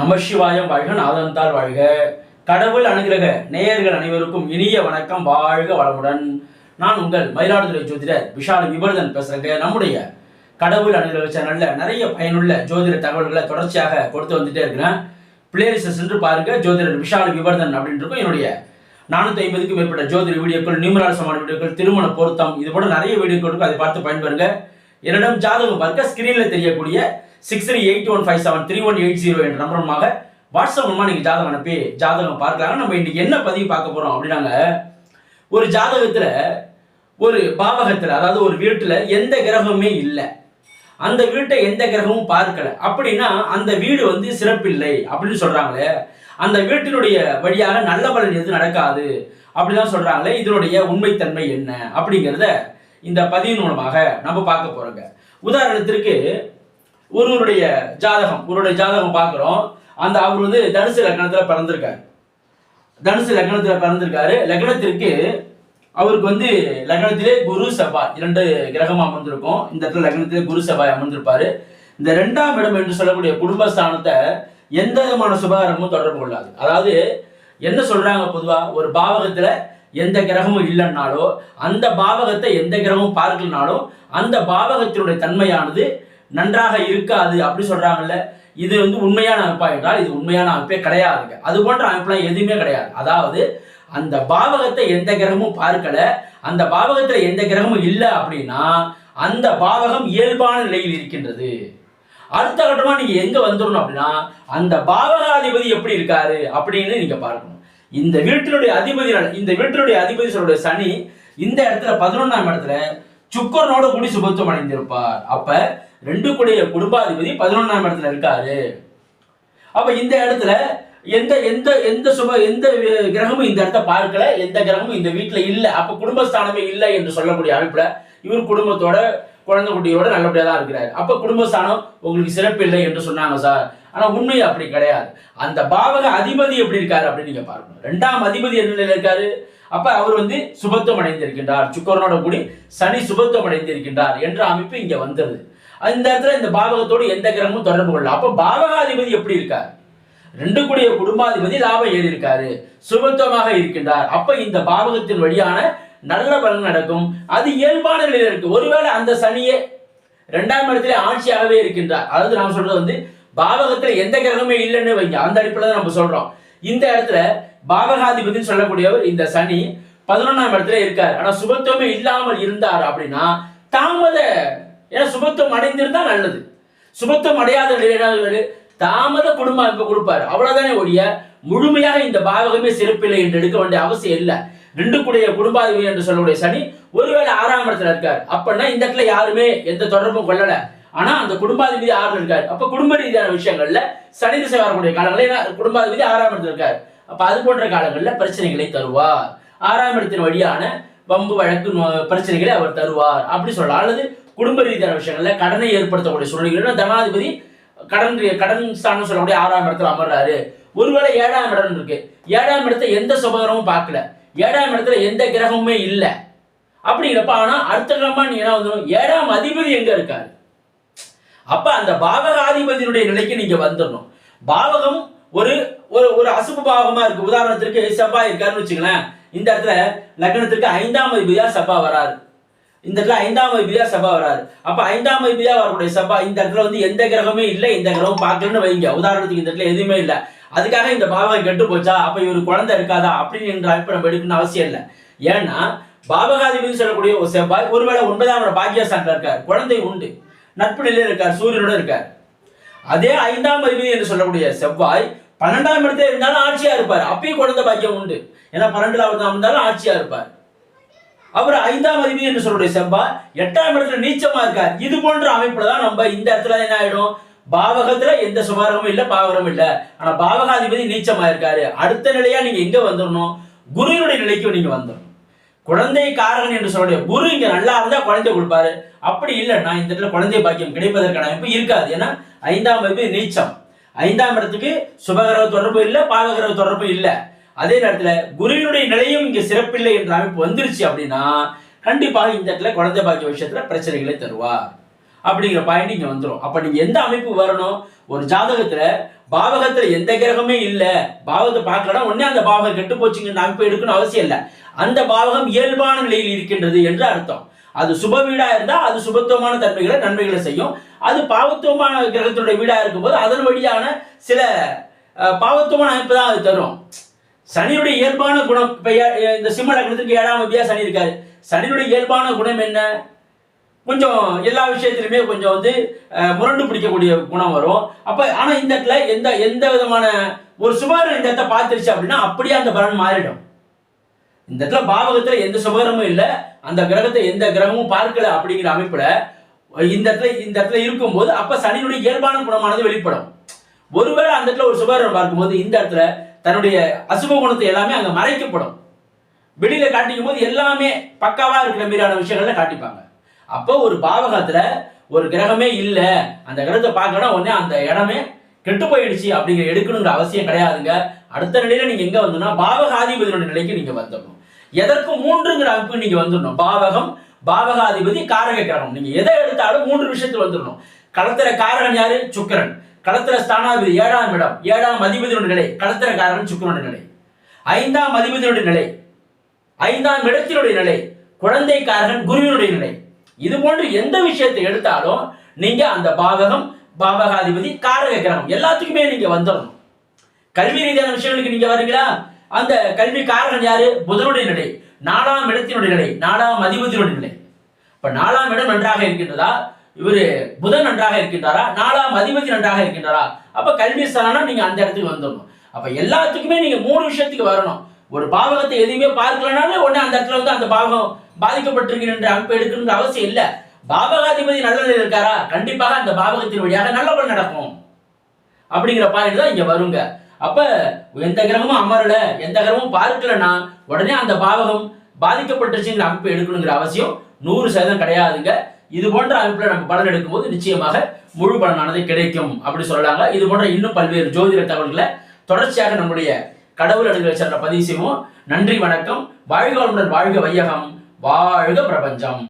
நமசிவாயம் வாழ்க நாதந்தால் வாழ்க. கடவுள் அனுகிரக நேயர்கள் அனைவருக்கும் இனிய வணக்கம். வாழ்க வளமுடன். நான் உங்கள் மயிலாடுதுறை ஜோதிடர் விஷால் விபர்தன் பேசுறேங்க. நம்முடைய கடவுள் அனுகிரக சேனல்ல நிறைய பயனுள்ள ஜோதிட தகவல்களை தொடர்ச்சியாக கொடுத்து வந்துட்டே இருக்கிறேன். பிளேலிஸ்ட் சென்று பாருங்க. ஜோதிடர் விஷால் விபர்தன் அப்படின்னு இருக்கும். என்னுடைய நானூற்றி ஐம்பதுக்கும் மேற்பட்ட ஜோதிட வீடியோக்கள் நியூமரால் வீடியோக்கள் திருமண பொருத்தம் இது போல நிறைய வீடியோக்கள் இருக்கும் அதை பார்த்து பயன்பெறுங்க. என்னிடம் ஜாதகம் பார்க்க ஸ்கிரீனில் தெரியக்கூடிய six three eight one five seven three one eight zero என்ற நம்பருமாக வாட்ஸ்அப் மூலமாக நீங்கள் ஜாதகம் அனுப்பி ஜாதகம் பார்க்கலாம் நம்ம இன்னைக்கு என்ன பதிவு பார்க்க போகிறோம் அப்படின்னாங்க. ஒரு ஜாதகத்தில் ஒரு பாவகத்தில் அதாவது ஒரு வீட்டில் எந்த கிரகமே இல்லை. அந்த வீட்டை எந்த கிரகமும் பார்க்கல. அப்படின்னா அந்த வீடு வந்து சிறப்பில்லை அப்படின்னு சொல்றாங்களே. அந்த வீட்டினுடைய வழியாக நல்ல பலன் எதுவும் நடக்காது அப்படிதான் சொல்றாங்களே. இதனுடைய உண்மைத்தன்மை என்ன அப்படிங்கிறத இந்த பதிவின் மூலமாக நம்ம பார்க்க போறோங்க. உதாரணத்திற்கு ஒருவருடைய ஜாதகம் ஒருவருடைய ஜாதகம் பார்க்குறோம். அந்த அவர் வந்து தனுசு லக்னத்தில் பிறந்திருக்காரு. தனுசு லக்னத்தில் பிறந்திருக்காரு. லக்னத்திற்கு அவருக்கு வந்து லக்னத்திலே குரு செவ்வாய் இரண்டு கிரகம் அமர்ந்திருக்கும். இந்த இடத்துல லக்னத்திலே குரு செவ்வாய் அமர்ந்திருப்பாரு. இந்த ரெண்டாம் இடம் என்று சொல்லக்கூடிய குடும்பஸ்தானத்தை எந்த விதமான சுபகாரமும் தொடர்பு கொள்ளாது. அதாவது என்ன சொல்றாங்க பொதுவா? ஒரு பாவகத்துல எந்த கிரகமும் இல்லைன்னாலோ அந்த பாவகத்தை எந்த கிரகமும் பார்க்கலனாலும் அந்த பாவகத்தினுடைய தன்மையானது நன்றாக இருக்காது அப்படி சொல்றாங்கல்ல. இது வந்து உண்மையான அமைப்பா என்றால் இது உண்மையான அமைப்பே கிடையாதுங்க. அது போன்ற அமைப்புலாம் எதுவுமே கிடையாது. அதாவது அந்த பாவகத்தை எந்த கிரகமும் பார்க்கல. அந்த பாவகத்துல எந்த கிரகமும் இல்லை அப்படின்னா அந்த பாவகம் இயல்பான நிலையில் இருக்கின்றது. அடுத்த கட்டமா நீங்க எங்க வந்துடணும் அப்படின்னா அந்த பாவகாதிபதி எப்படி இருக்காரு அப்படின்னு நீங்க பார்க்கணும். இந்த வீட்டினுடைய அதிபதி இந்த வீட்டினுடைய அதிபதி சொல்லுடைய சனி இந்த இடத்துல பதினொன்றாம் இடத்துல சுக்கரனோட கூடி சுபத்துவம் அடைந்திருப்பார். அப்ப ரெண்டு கூடிய குடும்பாதிபதி பதினொன்றாம் இடத்துல இருக்காரு. அப்ப இந்த இடத்துல எந்த எந்த எந்த சுப எந்த கிரகமும் இந்த இடத்த பார்க்கல எந்த கிரகமும் இந்த வீட்டுல இல்ல. அப்ப குடும்பஸ்தானமே இல்லை என்று சொல்லக்கூடிய அமைப்புல இவர் குடும்பத்தோட குழந்தை குட்டியோட நல்லபடியா தான் இருக்கிறாரு. அப்ப குடும்பஸ்தானம் உங்களுக்கு சிறப்பு இல்லை என்று சொன்னாங்க சார். ஆனா உண்மை அப்படி கிடையாது. அந்த பாவக அதிபதி எப்படி இருக்காரு அப்படின்னு நீங்க பார்க்கணும். ரெண்டாம் அதிபதி என்ன நிலையில் இருக்காரு? அப்ப அவர் வந்து சுபத்துவம் அடைந்திருக்கின்றார். சுக்கரனோட கூடி சனி சுபத்துவம் அடைந்திருக்கின்றார் என்ற அமைப்பு இங்க வந்தது. அந்த இடத்துல இந்த பாவகத்தோடு எந்த கிரகமும் தொடர்பு கொள்ளல. அப்போ பாவகாதிபதி எப்படி இருக்கார்? ரெண்டு கூடிய குடும்பாதிபதி லாபம் ஏறி இருக்காரு. சுபத்துவமாக இருக்கின்றார். அப்ப இந்த பாவகத்தின் வழியான நல்ல பலன் நடக்கும். அது இயல்பான நிலையில் இருக்கு. ஒருவேளை அந்த சனியே ரெண்டாம் இடத்துல ஆட்சியாகவே இருக்கின்றார். அதாவது நாம் சொல்றது வந்து பாவகத்துல எந்த கிரகமே இல்லைன்னு வைங்க. அந்த அடிப்படையில் தான் நம்ம சொல்றோம். இந்த இடத்துல பாவகாதிபதினு சொல்லக்கூடியவர் இந்த சனி பதினொன்றாம் இடத்துல இருக்கார். ஆனா சுபத்துவமே இல்லாமல் இருந்தார் அப்படின்னா தாமத ஏன்னா சுபத்துவம் அடைந்திருந்தா நல்லது. சுபத்துவம் அடையாத நிலையில தாமத குடும்ப அமைப்பு கொடுப்பாரு. அவ்வளவுதானே ஒழிய முழுமையாக இந்த பாவகமே சிறப்பில்லை என்று எடுக்க வேண்டிய அவசியம் இல்லை. ரெண்டு கூடிய குடும்பாதிபதி என்று சொல்லக்கூடிய சனி ஒருவேளை ஆறாம் இடத்துல இருக்கார். அப்படின்னா இந்த இடத்துல யாருமே எந்த தொடர்பும் கொள்ளல. ஆனா அந்த குடும்பாதிபதி ஆறு இருக்காரு. அப்ப குடும்ப ரீதியான விஷயங்கள்ல சனி திசை வரக்கூடிய காலங்களில் குடும்பாதிபதி ஆறாம் இடத்துல இருக்காரு. அப்ப அது போன்ற காலங்களில் பிரச்சனைகளை தருவார். ஆறாம் இடத்தின் வழியான வம்பு வழக்கு பிரச்சனைகளை அவர் தருவார். அப்படி சொல்லலாம். அல்லது குடும்ப ரீதியான விஷயங்கள்ல கடனை ஏற்படுத்தக்கூடிய சூழ்நிலைகள். தனாதிபதி கடன் கடன் ஸ்தானம் சொல்லக்கூடிய ஆறாம் இடத்துல அமர்றாரு. ஒருவேளை ஏழாம் இடம் இருக்கு. ஏழாம் இடத்தை எந்த சுபகரமும் பார்க்கல. ஏழாம் இடத்துல எந்த கிரகமுமே இல்லை. அப்படிங்கிறப்ப ஆனா அடுத்த கிரகமா நீ என்ன வந்துடும் ஏழாம் அதிபதி எங்க இருக்காரு? அப்ப அந்த பாவகாதிபதியினுடைய நிலைக்கு நீங்க வந்துடணும் பாவகம் ஒரு ஒரு ஒரு அசுப பாவகமா இருக்கு. உதாரணத்திற்கு செவ்வாய் இருக்காருன்னு வச்சுங்களேன் இந்த இடத்துல லக்னத்திற்கு ஐந்தாம் அதிபதியா செவ்வாய் வராரு. இந்த இடத்துல ஐந்தாம் அதிபதியா செவ்வாய் வராது. அப்ப ஐந்தாம் அதிபதியா வரக்கூடிய செவ்வாய் இந்த இடத்துல வந்து எந்த கிரகமே இல்லை இந்த கிரகம் பார்க்கலன்னு வைங்க. உதாரணத்துக்கு இந்த இடத்துல எதுவுமே இல்லை. அதுக்காக இந்த பாவகம் கெட்டு போச்சா? அப்ப இவர் குழந்தை இருக்காதா? அப்படின்னு என்ற அமைப்பு நம்ம எடுக்கணும்னு அவசியம் இல்லை. ஏன்னா பாவகாதிபதி சொல்லக்கூடிய ஒரு செவ்வாய் ஒருவேளை ஒன்பதாம் இடம் இருக்கார். குழந்தை உண்டு. நட்பு நிலையில இருக்கார் சூரியனோட இருக்கார். அதே ஐந்தாம் அதிபதி என்று சொல்லக்கூடிய செவ்வாய் பன்னெண்டாம் இடத்துல இருந்தாலும் ஆட்சியா இருப்பார். அப்பயும் குழந்தை பாக்கியம் உண்டு. ஏன்னா பன்னெண்டாவது இருந்தாலும் ஆட்சியா இருப்பார். அவர் ஐந்தாம் அதிபதி என்று சொல்லக்கூடிய செவ்வாய் எட்டாம் இடத்துல நீச்சமா இருக்கார். இது போன்ற அமைப்புல தான் நம்ம இந்த இடத்துல என்ன ஆயிடும்? பாவகத்துல எந்த சுபாரமும் இல்ல பாவகமும் இல்ல. ஆனா பாவகாதிபதி நீச்சமா இருக்காரு. அடுத்த நிலையா நீங்க எங்க வந்துடணும் குருவினுடைய நிலைக்கு நீங்க வந்துடணும் குழந்தை காரகன் என்று சொல்லக்கூடிய குரு இங்க நல்லா இருந்தா குழந்தை கொடுப்பாரு. அப்படி இல்லைன்னா இந்த இடத்துல குழந்தை பாக்கியம் கிடைப்பதற்கான அமைப்பு இருக்காது. ஏன்னா ஐந்தாம் வகுப்பு நீச்சம். ஐந்தாம் இடத்துக்கு சுபகிரக தொடர்பு இல்லை பாவகிரக தொடர்பு இல்லை. அதே நேரத்துல குருவினுடைய நிலையும் இங்க சிறப்பில்லை என்ற அமைப்பு வந்துருச்சு அப்படின்னா கண்டிப்பாக இந்த இடத்துல குழந்தை பாக்கிய விஷயத்துல பிரச்சனைகளை தருவார். அப்படிங்கிற பாயிண்ட் இங்க வந்துடும் அப்ப நீங்க எந்த அமைப்பு வரணும்? ஒரு ஜாதகத்துல பாவகத்துல எந்த கிரகமே இல்ல. பாவத்தை பார்க்கலன்னா உடனே அந்த பாவகம் கெட்டு போச்சுங்க அமைப்பு எடுக்கணும் அவசியம் இல்லை. அந்த பாவகம் இயல்பான நிலையில் இருக்கின்றது என்று அர்த்தம். அது சுப வீடா இருந்தா அது சுபத்துவமான தன்மைகளை நன்மைகளை செய்யும். அது பாவத்துவமான கிரகத்தினுடைய வீடா இருக்கும்போது அதன் வழியான சில பாவத்துவமான அமைப்பு தான் அது தரும். சனியுடைய இயல்பான குணம் இப்ப இந்த சிம்ம லக்னத்துக்கு ஏழாம் அதிபதியா சனி இருக்காரு சனியுடைய இயல்பான குணம் என்ன? கொஞ்சம் எல்லா விஷயத்திலுமே கொஞ்சம் வந்து முரண்டு பிடிக்கக்கூடிய குணம் வரும். அப்ப ஆனா இந்த இடத்துல எந்த எந்த விதமான ஒரு சுபகரம் இந்த இடத்த பார்த்துருச்சு அப்படின்னா அப்படியே அந்த பலன் மாறிடும். இந்த இடத்துல பாவகத்துல எந்த சுபகரமும் இல்லை. அந்த கிரகத்தை எந்த கிரகமும் பார்க்கல அப்படிங்கிற அமைப்புல இந்த இடத்துல இந்த இடத்துல இருக்கும்போது அப்ப சனியுடைய இயல்பான குணமானது வெளிப்படும். ஒருவேளை அந்த இடத்துல ஒரு சுபகரம் பார்க்கும்போது இந்த இடத்துல தன்னுடைய அசுப குணத்தை எல்லாமே அங்க மறைக்கப்படும். வெளியில காட்டிக்கும் போது எல்லாமே பக்காவா இருக்கிற மாதிரியான விஷயங்கள்ல காட்டிப்பாங்க. அப்போ ஒரு பாவகத்துல ஒரு கிரகமே இல்லை. அந்த கிரகத்தை பார்க்கணும் உடனே அந்த இடமே கெட்டு போயிடுச்சு அப்படிங்கிற எடுக்கணுங்கிற அவசியம் கிடையாதுங்க. அடுத்த நிலையில நீங்க எங்க வந்தோம்னா பாவகாதிபதியோட நிலைக்கு நீங்க வந்துடணும். எதற்கு மூன்றுங்கிற அமைப்பு நீங்க வந்துடணும்? பாவகம் பாவகாதிபதி காரக கிரகம். நீங்க எதை எடுத்தாலும் மூன்று விஷயத்துல வந்துடணும். களத்திர காரகன் யாரு? சுக்கரன். களத்திர ஸ்தானாதிபதி ஏழாம் இடம் ஏழாம் அதிபதியோட நிலை களத்திரக்காரன் காரகன் நிலை. ஐந்தாம் அதிபதியோட நிலை ஐந்தாம் இடத்தினுடைய நிலை குழந்தைக்காரன் குருவினுடைய நிலை. இது போன்று எந்த விஷயத்தை எடுத்தாலும் நீங்க அந்த பாவகம் பாவகாதிபதி காரக கிரகம் எல்லாத்துக்குமே நீங்க வந்துடணும் கல்வி ரீதியான விஷயங்களுக்கு நீங்க வரீங்களா அந்த கல்வி காரகன் யாரு? புதனுடைய நிலை. நாலாம் இடத்தினுடைய நிலை நாலாம் அதிபதியினுடைய நிலை. இப்ப நாலாம் இடம் நன்றாக இருக்கின்றதா? இவரு புதன் நன்றாக இருக்கின்றாரா? நாலாம் அதிபதி நன்றாக இருக்கின்றாரா? அப்போ கல்வி சலனம் நீங்கள் அந்த இடத்துக்கு வந்துடணும் அப்போ எல்லாத்துக்குமே நீங்கள் மூணு விஷயத்துக்கு வரணும். ஒரு பாவகத்தை எதையுமே பார்க்கலனாலும் உடனே அந்த இடத்துல வந்து அந்த பாவகம் பாதிக்கப்பட்டிருக்கின்ற அமைப்பு எடுக்கணுங்கிற அவசியம் இல்லை. பாவகாதிபதி நல்ல நிலையில் இருக்காரா? கண்டிப்பாக அந்த பாவகத்தின் வழியாக நல்லபடி நடக்கும். அப்படிங்கிற பாயிண்ட் தான் இங்கே வருங்க. அப்போ எந்த கிரகமும் அமரல எந்த கிரகமும் பார்க்கலன்னா உடனே அந்த பாவகம் பாதிக்கப்பட்டுச்சுங்கிற அமைப்பு எடுக்கணுங்கிற அவசியம் நூறு சதவீதம் கிடையாதுங்க. இது போன்ற அமைப்புல நம்ம பலன் எடுக்கும்போது நிச்சயமாக முழு பலனானது கிடைக்கும் அப்படி சொல்லலாங்க. இது போன்ற இன்னும் பல்வேறு ஜோதிட தகவல்களை தொடர்ச்சியாக நம்முடைய கடவுள் அடுக்கலை சென்ற பதிவு செய்வோம். நன்றி வணக்கம். வாழ்க வாழ்க வையகம். வாழ்க பிரபஞ்சம்.